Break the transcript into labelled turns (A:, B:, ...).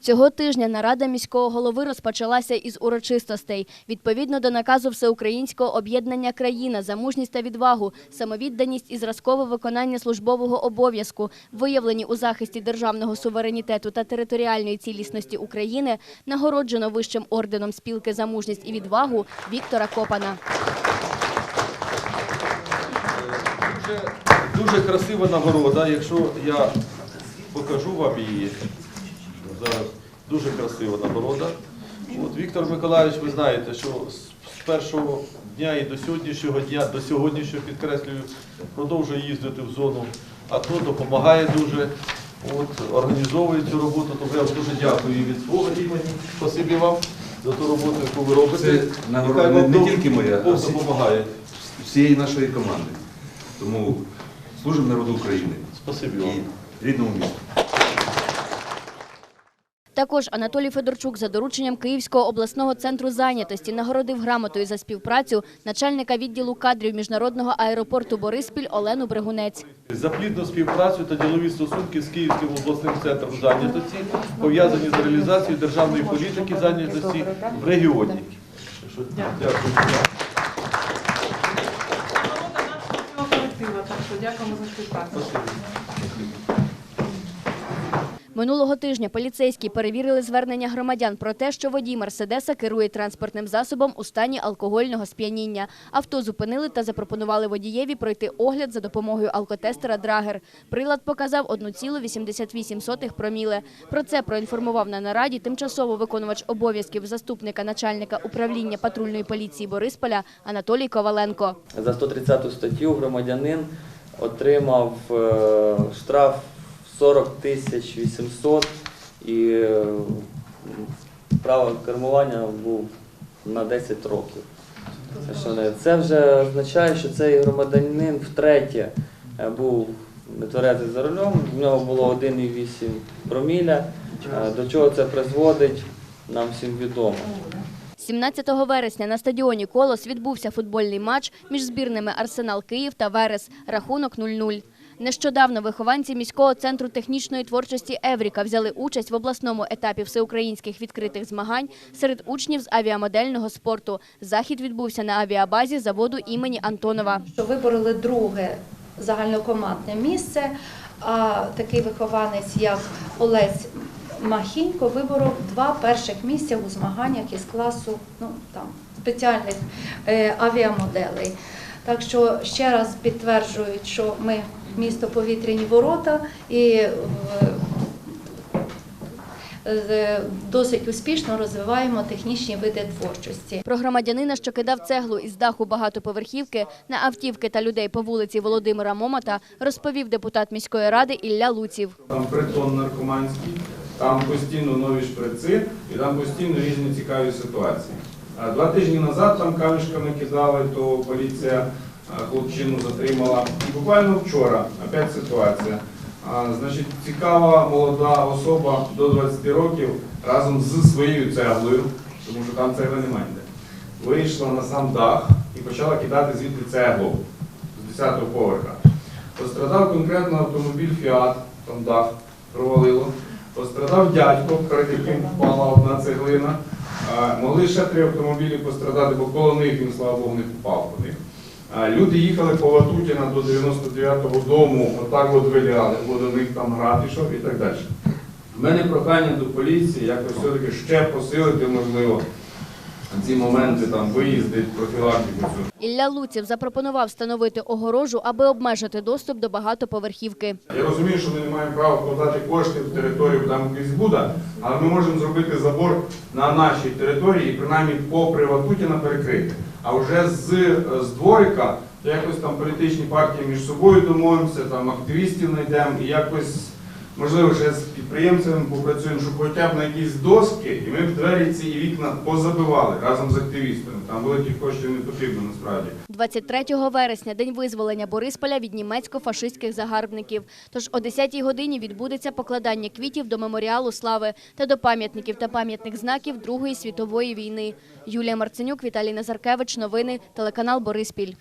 A: Цього тижня нарада міського голови розпочалася із урочистостей. Відповідно до наказу Всеукраїнського об'єднання країна за мужність та відвагу, самовідданість і зразкове виконання службового обов'язку, виявлені у захисті державного суверенітету та територіальної цілісності України, нагороджено вищим орденом спілки за мужність і відвагу Віктора Копана.
B: Дуже, дуже красива нагорода, якщо я покажу вам її зараз. Дуже красива нагорода. От Віктор Миколаївич, ви знаєте, що з першого дня і до сьогоднішнього дня, до сьогоднішнього підкреслюю, продовжує їздити в зону АТО, допомагає дуже, от, організовує цю роботу. Тому я вам дуже дякую і від свого імені. Спасибі вам за ту роботу, яку ви робите.
C: Це нагорода не, не тільки моя, а всі-
B: допомагає.
C: всієї нашої команди. Тому служимо народу України
B: Спасибі вам.
C: і рідному місту.
A: Також Анатолій Федорчук за дорученням Київського обласного центру зайнятості нагородив грамотою за співпрацю начальника відділу кадрів міжнародного аеропорту Бориспіль Олену Бригунець.
B: За плідну співпрацю та ділові стосунки з Київським обласним центром зайнятості, пов'язані з реалізацією державної політики зайнятості в регіоні. Дякую.
D: Дякуємо за співпрацю.
A: Минулого тижня поліцейські перевірили звернення громадян про те, що водій Мерседеса керує транспортним засобом у стані алкогольного сп'яніння. Авто зупинили та запропонували водієві пройти огляд за допомогою алкотестера Драгер. Прилад показав 1,88 проміле. Про це проінформував на нараді тимчасово виконувач обов'язків заступника начальника управління патрульної поліції Борисполя Анатолій Коваленко.
E: За 130 статтю громадянин отримав е, штраф 40 тисяч 800 і е, право кермування був на 10 років. Це, вже означає, що цей громадянин втретє е, був нетверезий за рулем, в нього було 1,8 проміля. Е, До чого це призводить, нам всім відомо.
A: 17 вересня на стадіоні «Колос» відбувся футбольний матч між збірними «Арсенал Київ» та «Верес». Рахунок 0-0. Нещодавно вихованці міського центру технічної творчості «Евріка» взяли участь в обласному етапі всеукраїнських відкритих змагань серед учнів з авіамодельного спорту. Захід відбувся на авіабазі заводу імені Антонова.
F: вибороли друге загальнокомандне місце, а такий вихованець, як Олесь Махінько, виборов два перших місця у змаганнях із класу ну, там, спеціальних е, авіамоделей. Так що ще раз підтверджують, що ми місто повітряні ворота і е, досить успішно розвиваємо технічні види творчості.
A: Про громадянина, що кидав цеглу із даху багатоповерхівки на автівки та людей по вулиці Володимира Момота, розповів депутат міської ради Ілля Луців.
G: Там притон наркоманський, там постійно нові шприци і там постійно різні цікаві ситуації. А Два тижні назад там камішками кидали, то поліція хлопчину затримала. І буквально вчора опять ситуація. Значить, цікава молода особа до 20 років разом з своєю цеглою, тому що там цегли немає. Вийшла на сам дах і почала кидати звідти цеглу з 10-го поверха. Пострадав конкретно автомобіль Фіат, там дах провалило. Пострадав дядько, перед яким впала одна цеглина. Могли ще три автомобілі пострадати, бо коло них він, слава Богу, не попав по них. А, Люди їхали по Ватутіна до 99-го дому, отак от виляли, бо до них там град ішов і так далі. У мене прохання до поліції якось все-таки ще посилити, можливо, ці моменти там виїзди, профілактику.
A: Ілля Луців запропонував встановити огорожу, аби обмежити доступ до багатоповерхівки.
G: Я розумію, що ми не маємо права вкладати кошти в територію там буде, але ми можемо зробити забор на нашій території і принаймні попри Ватутіна перекрити. А вже з, з дворика, то якось там політичні партії між собою домовимося, там активістів знайдемо і якось можливо, ще з підприємцями попрацюємо, щоб хоча б на якісь доски, і ми б двері ці вікна позабивали разом з активістами. Там великих коштів не потрібно насправді.
A: 23 вересня – день визволення Борисполя від німецько-фашистських загарбників. Тож о 10-й годині відбудеться покладання квітів до меморіалу слави та до пам'ятників та пам'ятних знаків Другої світової війни. Юлія Марценюк, Віталій Назаркевич. Новини. Телеканал Бориспіль.